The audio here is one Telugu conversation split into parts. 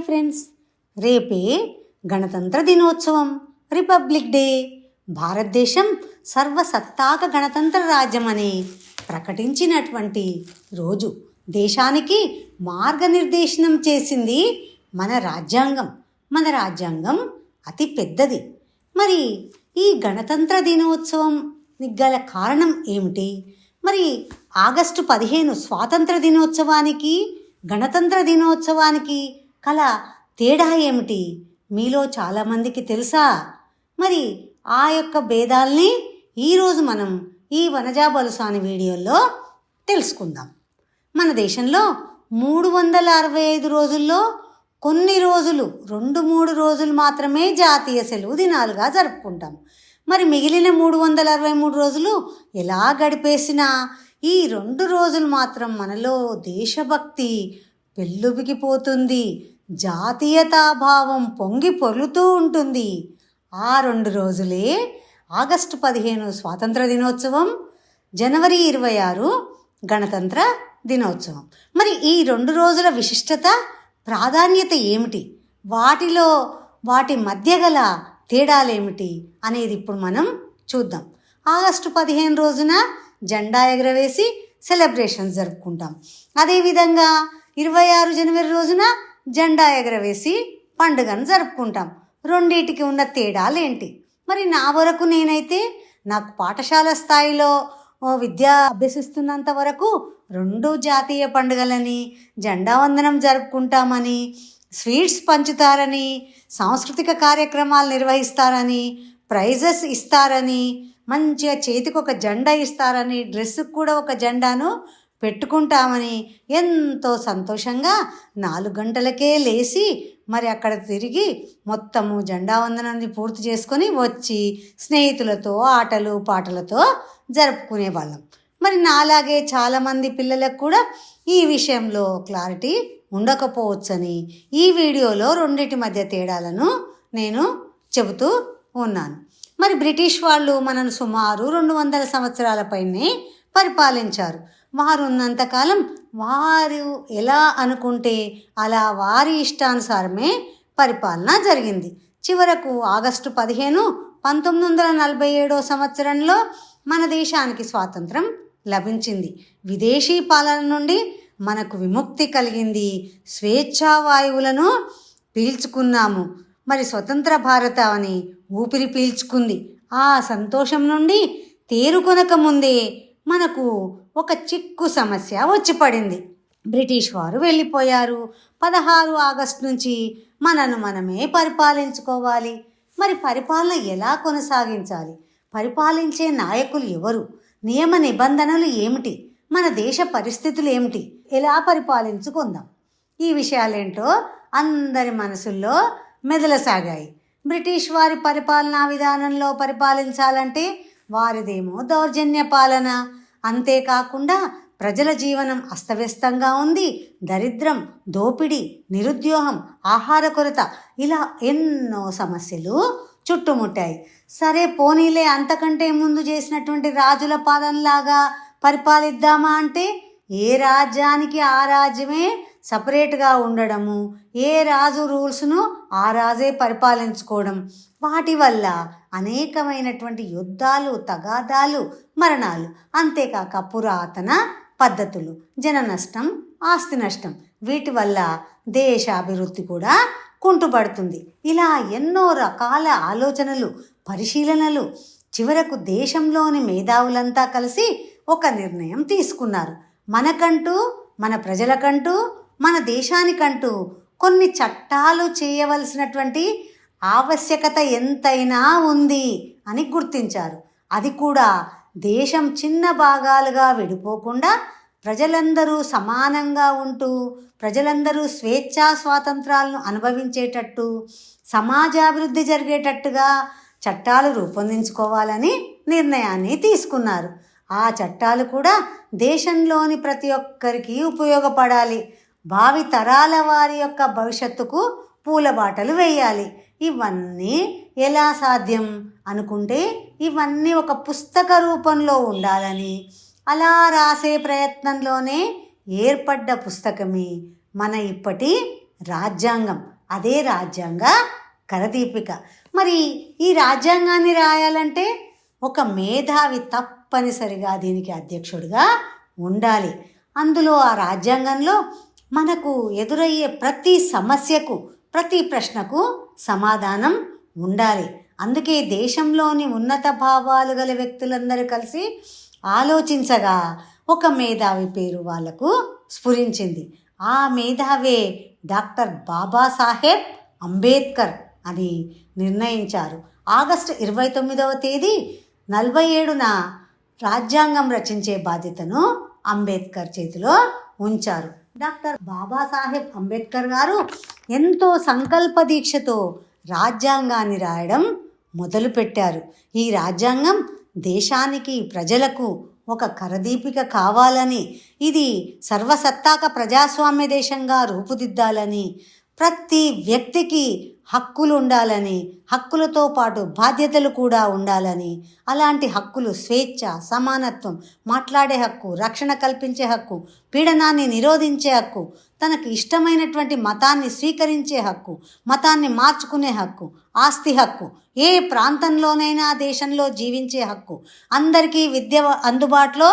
ఫ్రెండ్స్. రేపే గణతంత్ర దినోత్సవం. Republic day. భారతదేశం సర్వసత్తాక గణతంత్ర రాజ్యం అని ప్రకటించినటువంటి రోజు. దేశానికి మార్గనిర్దేశనం చేసింది మన రాజ్యాంగం. మన రాజ్యాంగం అతి పెద్దది. మరి ఈ గణతంత్ర దినోత్సవం గల కారణం ఏమిటి? మరి ఆగస్టు పదిహేను స్వాతంత్ర దినోత్సవానికి గణతంత్ర దినోత్సవానికి కల తేడా ఏమిటి? మీలో చాలామందికి తెలుసా? మరి ఆ యొక్క భేదాల్ని ఈరోజు మనం ఈ వనజా బలుసాని వీడియోలో తెలుసుకుందాం. మన దేశంలో మూడు వందల అరవై ఐదు రోజుల్లో కొన్ని రోజులు రెండు మూడు రోజులు మాత్రమే జాతీయ సెలవు దినాలుగా జరుపుకుంటాం. మరి మిగిలిన మూడు వందల అరవై మూడు రోజులు ఎలా గడిపేసినా ఈ రెండు రోజులు మాత్రం మనలో దేశభక్తి పెళ్ళుబికిపోతుంది జాతీయతాభావం పొంగి పొర్లుతూ ఉంటుంది. ఆ రెండు రోజులే ఆగస్టు పదిహేను స్వాతంత్ర దినోత్సవం జనవరి ఇరవై ఆరు గణతంత్ర దినోత్సవం. మరి ఈ రెండు రోజుల విశిష్టత ప్రాధాన్యత ఏమిటి? వాటిలో వాటి మధ్య గల తేడాలేమిటి అనేది ఇప్పుడు మనం చూద్దాం. ఆగస్టు పదిహేను రోజున జెండా ఎగరవేసి సెలబ్రేషన్స్ జరుపుకుంటాం. అదేవిధంగా ఇరవై ఆరు జనవరి రోజున జెండా ఎగరవేసి పండుగను జరుపుకుంటాం. రెండింటికి ఉన్న తేడాలేంటి? మరి నా వరకు నేనైతే నాకు పాఠశాల స్థాయిలో విద్య అభ్యసిస్తున్నంత వరకు రెండు జాతీయ పండుగలని జెండా వందనం జరుపుకుంటామని స్వీట్స్ పంచుతారని సాంస్కృతిక కార్యక్రమాలు నిర్వహిస్తారని ప్రైజెస్ ఇస్తారని మంచిగా చేతికి ఒక జెండా ఇస్తారని డ్రెస్సుకు కూడా ఒక జెండాను పెట్టుకుంటామని ఎంతో సంతోషంగా నాలుగు గంటలకే లేచి మరి అక్కడ తిరిగి మొత్తము జెండా వందనాన్ని పూర్తి చేసుకొని వచ్చి స్నేహితులతో ఆటలు పాటలతో జరుపుకునే వాళ్ళం. మరి నాలాగే చాలామంది పిల్లలకు కూడా ఈ విషయంలో క్లారిటీ ఉండకపోవచ్చని ఈ వీడియోలో రెండింటి మధ్య తేడాలను నేను చెబుతూ ఉన్నాను. మరి బ్రిటిష్ వాళ్ళు మనను సుమారు రెండు వందల సంవత్సరాల పైనే పరిపాలించారు. వారు ఉన్నంతకాలం వారు ఎలా అనుకుంటే అలా వారి ఇష్టానుసారమే పరిపాలన జరిగింది. చివరకు ఆగస్టు పదిహేను పంతొమ్మిది వందల నలభై ఏడో సంవత్సరంలో మన దేశానికి స్వాతంత్రం లభించింది. విదేశీ పాలన నుండి మనకు విముక్తి కలిగింది. స్వేచ్ఛా వాయువులను పీల్చుకున్నాము. మరి స్వతంత్ర భారత అని ఊపిరి పీల్చుకుంది. ఆ సంతోషం నుండి తేరుకొనక ముందే మనకు ఒక చిక్కు సమస్య వచ్చి పడింది. బ్రిటిష్ వారు వెళ్ళిపోయారు. పదహారు ఆగస్టు నుంచి మనను మనమే పరిపాలించుకోవాలి. మరి పరిపాలన ఎలా కొనసాగించాలి? పరిపాలించే నాయకులు ఎవరు? నియమ నిబంధనలు ఏమిటి? మన దేశ పరిస్థితులు ఏమిటి? ఎలా పరిపాలించుకుందాం? ఈ విషయాలేంటో అందరి మనసుల్లో మెదలసాగాయి బ్రిటిష్ వారి పరిపాలనా విధానంలో పరిపాలించాలంటే వారిదేమో దౌర్జన్య పాలన అంతేకాకుండా ప్రజల జీవనం అస్తవ్యస్తంగా ఉంది. దరిద్రం దోపిడీ నిరుద్యోగం ఆహార కొరత ఇలా ఎన్నో సమస్యలు చుట్టుముట్టాయి. సరే పోనీలే అంతకంటే ముందు చేసినటువంటి రాజుల పాలనలాగా పరిపాలిద్దామా అంటే ఏ రాజ్యానికి ఆ రాజ్యమే సపరేట్గా ఉండడము ఏ రాజు రూల్స్ను ఆ రాజే పరిపాలించుకోవడం వాటి వల్ల అనేకమైనటువంటి యుద్ధాలు తగాదాలు మరణాలు అంతేకాక పురాతన పద్ధతులు జన నష్టం ఆస్తి నష్టం వీటి వల్ల దేశ అభివృద్ధి కూడా కుంటుపడుతుంది. ఇలా ఎన్నో రకాల ఆలోచనలు పరిశీలనలు చివరకు దేశంలోని మేధావులంతా కలిసి ఒక నిర్ణయం తీసుకున్నారు. మనకంటూ మన ప్రజలకంటూ మన దేశానికంటూ కొన్ని చట్టాలు చేయవలసినటువంటి ఆవశ్యకత ఎంతైనా ఉంది అని గుర్తించారు. అది కూడా దేశం చిన్న భాగాలుగా విడిపోకుండా ప్రజలందరూ సమానంగా ఉంటూ ప్రజలందరూ స్వేచ్ఛా స్వాతంత్రాలను అనుభవించేటట్టు సమాజాభివృద్ధి జరిగేటట్టుగా చట్టాలు రూపొందించుకోవాలని నిర్ణయాన్ని తీసుకున్నారు. ఆ చట్టాలు కూడా దేశంలోని ప్రతి ఒక్కరికి ఉపయోగపడాలి. భావి తరాల వారి యొక్క భవిష్యత్తుకు పూలబాటలు వేయాలి. ఇవన్నీ ఎలా సాధ్యం? అనుకుంటే ఇవన్నీ ఒక పుస్తక రూపంలో ఉండాలని. అలా రాసే ప్రయత్నంలోనే ఏర్పడ్డ పుస్తకమే. మన ఇప్పటి రాజ్యాంగం. అదే రాజ్యాంగ కరదీపిక. మరి ఈ రాజ్యాంగాన్ని రాయాలంటే ఒక మేధావి తప్పనిసరిగా దీనికి అధ్యక్షుడిగా ఉండాలి. అందులో ఆ రాజ్యాంగంలో మనకు ఎదురయ్యే ప్రతి సమస్యకు ప్రతి ప్రశ్నకు సమాధానం ఉండాలి. అందుకే దేశంలోని ఉన్నత భావాలు గల వ్యక్తులందరూ కలిసి ఆలోచించగా ఒక మేధావి పేరు వాళ్ళకు స్ఫురించింది. ఆ మేధావే డాక్టర్ బాబాసాహెబ్ అంబేద్కర్ అని నిర్ణయించారు. ఆగస్టు ఇరవై తొమ్మిదవ తేదీ నలభై ఏడున రాజ్యాంగం రచించే బాధ్యతను అంబేద్కర్ చేతిలో ఉంచారు. డాక్టర్ బాబాసాహెబ్ అంబేద్కర్ గారు ఎంతో సంకల్ప దీక్షతో రాజ్యాంగాన్ని రాయడం మొదలుపెట్టారు. ఈ రాజ్యాంగం దేశానికి ప్రజలకు ఒక కరదీపిక కావాలని ఇది సర్వసత్తాక ప్రజాస్వామ్య దేశంగా రూపుదిద్దాలని ప్రతి వ్యక్తికి హక్కులు ఉండాలని హక్కులతో పాటు బాధ్యతలు కూడా ఉండాలని. అలాంటి హక్కులు స్వేచ్ఛ సమానత్వం మాట్లాడే హక్కు రక్షణ కల్పించే హక్కు పీడనాన్ని నిరోధించే హక్కు తనకు ఇష్టమైనటువంటి మతాన్ని స్వీకరించే హక్కు మతాన్ని మార్చుకునే హక్కు ఆస్తి హక్కు ఏ ప్రాంతంలోనైనా దేశంలో జీవించే హక్కు అందరికీ విద్య అందుబాటులో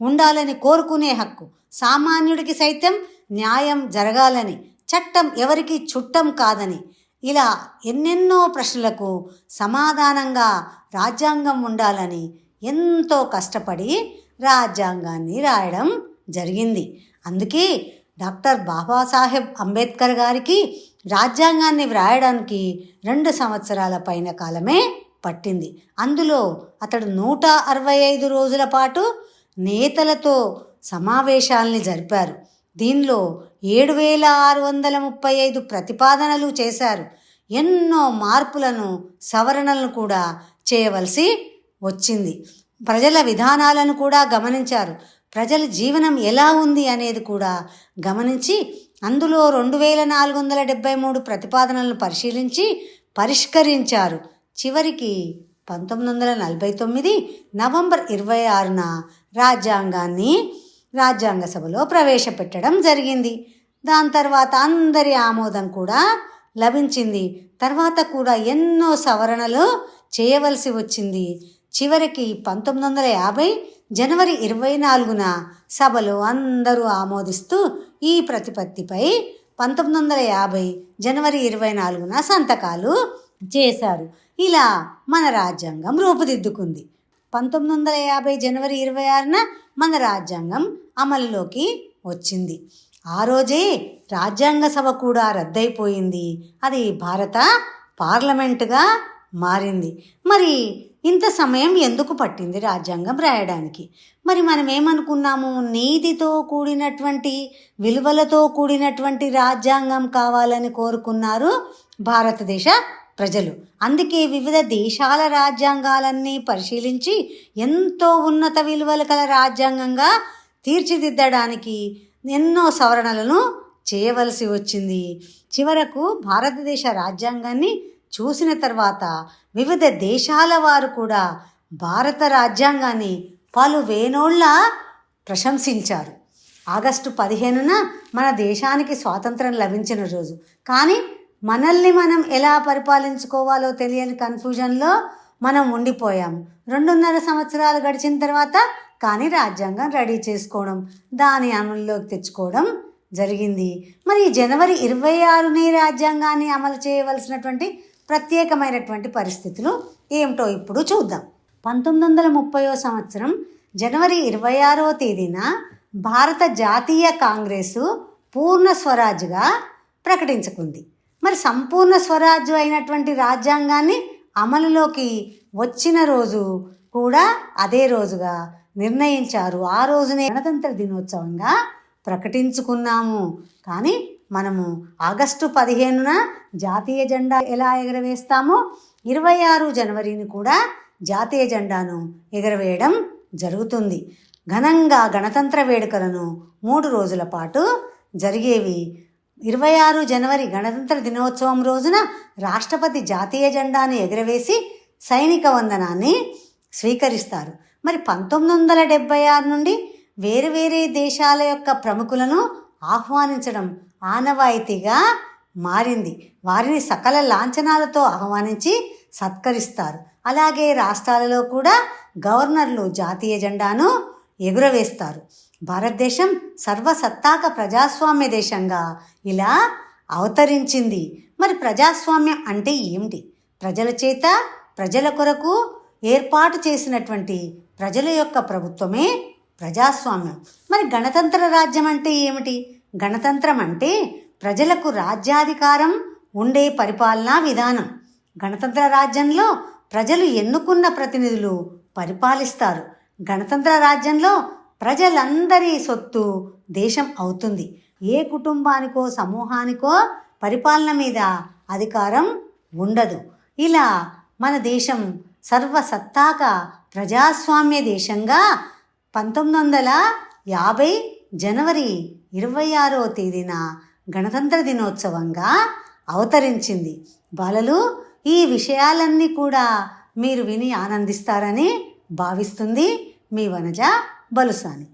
ఉండాలని కోరుకునే హక్కు సామాన్యుడికి సైతం న్యాయం జరగాలని చట్టం ఎవరికి చుట్టం కాదని. ఇలా ఎన్నెన్నో ప్రశ్నలకు సమాధానంగా రాజ్యాంగం ఉండాలని ఎంతో కష్టపడి రాజ్యాంగాన్ని రాయడం జరిగింది. అందుకే డాక్టర్ బాబాసాహెబ్ అంబేద్కర్ గారికి రాజ్యాంగాన్ని వ్రాయడానికి రెండు సంవత్సరాల పైన కాలమే పట్టింది. అందులో అతడు నూట అరవై ఐదు రోజుల పాటు నేతలతో సమావేశాల్ని జరిపారు. దీనిలో ఏడు వేల ఆరు వందల ముప్పై ఐదు ప్రతిపాదనలు చేశారు. ఎన్నో మార్పులను సవరణలను కూడా చేయవలసి వచ్చింది. ప్రజల విధానాలను కూడా గమనించారు. ప్రజల జీవనం ఎలా ఉంది అనేది కూడా గమనించి అందులో రెండు వేల నాలుగు వందల డెబ్బై మూడు ప్రతిపాదనలను పరిశీలించి పరిష్కరించారు. చివరికి పంతొమ్మిది వందల నలభై తొమ్మిది నవంబర్ ఇరవై ఆరున రాజ్యాంగాన్ని రాజ్యాంగ సభలో ప్రవేశపెట్టడం జరిగింది. దాని తర్వాత అందరి ఆమోదం కూడా లభించింది. తర్వాత కూడా ఎన్నో సవరణలు చేయవలసి వచ్చింది. చివరికి పంతొమ్మిది వందల యాభై జనవరి ఇరవై నాలుగున సభలో అందరూ ఆమోదిస్తూ ఈ ప్రతిపత్తిపై పంతొమ్మిది వందల యాభై జనవరి ఇరవై నాలుగున సంతకాలు చేశారు. ఇలా మన రాజ్యాంగం రూపుదిద్దుకుంది. పంతొమ్మిది వందల యాభై జనవరి ఇరవై ఆరున మన రాజ్యాంగం అమలులోకి వచ్చింది. ఆ రోజే రాజ్యాంగ సభ కూడా రద్దయిపోయింది. అది భారత పార్లమెంటుగా మారింది. మరి ఇంత సమయం ఎందుకు పట్టింది రాజ్యాంగం రాయడానికి? మరి మనం ఏమనుకున్నాము నీతితో కూడినటువంటి విలువలతో కూడినటువంటి రాజ్యాంగం కావాలని కోరుకున్నారు భారతదేశ ప్రజలు. అందుకే వివిధ దేశాల రాజ్యాంగాలన్నీ పరిశీలించి ఎంతో ఉన్నత విలువలు కల రాజ్యాంగంగా తీర్చిదిద్దడానికి ఎన్నో సవరణలను చేయవలసి వచ్చింది. చివరకు భారతదేశ రాజ్యాంగాన్ని చూసిన తర్వాత వివిధ దేశాల వారు కూడా భారత రాజ్యాంగాన్ని పలు వేనోళ్ళ ప్రశంసించారు. ఆగస్టు పదిహేనున మన దేశానికి స్వాతంత్రం లభించిన రోజు. కానీ మనల్ని మనం ఎలా పరిపాలించుకోవాలో తెలియని కన్ఫ్యూజన్లో మనం ఉండిపోయాం. రెండున్నర సంవత్సరాలు గడిచిన తర్వాత కానీ రాజ్యాంగం రెడీ చేసుకోవడం దాని అమలులోకి తెచ్చుకోవడం జరిగింది. మరి జనవరి ఇరవై ఆరునే రాజ్యాంగాన్ని అమలు చేయవలసినటువంటి ప్రత్యేకమైనటువంటి పరిస్థితులు ఏమిటో ఇప్పుడు చూద్దాం. పంతొమ్మిది వందల ముప్పయో సంవత్సరం జనవరి ఇరవై ఆరవ తేదీన భారత జాతీయ కాంగ్రెసు పూర్ణ స్వరాజ్గా ప్రకటించుకుంది. మరి సంపూర్ణ స్వరాజ్యం అయినటువంటి రాజ్యాంగాన్ని అమలులోకి వచ్చిన రోజు కూడా అదే రోజుగా నిర్ణయించారు. ఆ రోజునే గణతంత్ర దినోత్సవంగా ప్రకటించుకున్నాము. కానీ మనము ఆగస్టు పదిహేనున జాతీయ జెండా ఎలా ఎగరవేస్తామో ఇరవై ఆరు జనవరిని కూడా జాతీయ జెండాను ఎగరవేయడం జరుగుతుంది. ఘనంగా గణతంత్ర వేడుకలను మూడు రోజుల పాటు జరిగేవి ఇరవై ఆరు జనవరి గణతంత్ర దినోత్సవం రోజున రాష్ట్రపతి జాతీయ జెండాను ఎగురవేసి సైనిక వందనాన్ని స్వీకరిస్తారు. మరి పంతొమ్మిది వందల డెబ్బై ఆరు నుండి వేరు వేరే దేశాల యొక్క ప్రముఖులను ఆహ్వానించడం ఆనవాయితీగా మారింది. వారిని సకల లాంఛనాలతో ఆహ్వానించి సత్కరిస్తారు. అలాగే రాష్ట్రాలలో కూడా గవర్నర్లు జాతీయ జెండాను ఎగురవేస్తారు. భారతదేశం సర్వసత్తాక ప్రజాస్వామ్య దేశంగా ఇలా అవతరించింది. మరి ప్రజాస్వామ్యం అంటే ఏమిటి? ప్రజల చేత ప్రజల కొరకు ఏర్పాటు చేసినటువంటి ప్రజల యొక్క ప్రభుత్వమే ప్రజాస్వామ్యం. మరి గణతంత్ర రాజ్యం అంటే ఏమిటి? గణతంత్రం అంటే ప్రజలకు రాజ్యాధికారం ఉండే పరిపాలనా విధానం. గణతంత్ర రాజ్యంలో ప్రజలు ఎన్నుకున్న ప్రతినిధులు పరిపాలిస్తారు. గణతంత్ర రాజ్యంలో ప్రజలందరి సొత్తు దేశం అవుతుంది. ఏ కుటుంబానికో సమూహానికో పరిపాలన మీద అధికారం ఉండదు. ఇలా మన దేశం సర్వసత్తాక ప్రజాస్వామ్య దేశంగా పంతొమ్మిది వందల యాభై జనవరి ఇరవై ఆరో తేదీన గణతంత్ర దినోత్సవంగా అవతరించింది. బాలలు ఈ విషయాలన్నీ కూడా మీరు విని ఆనందిస్తారని భావిస్తుంది మీ వనజ బలుసాని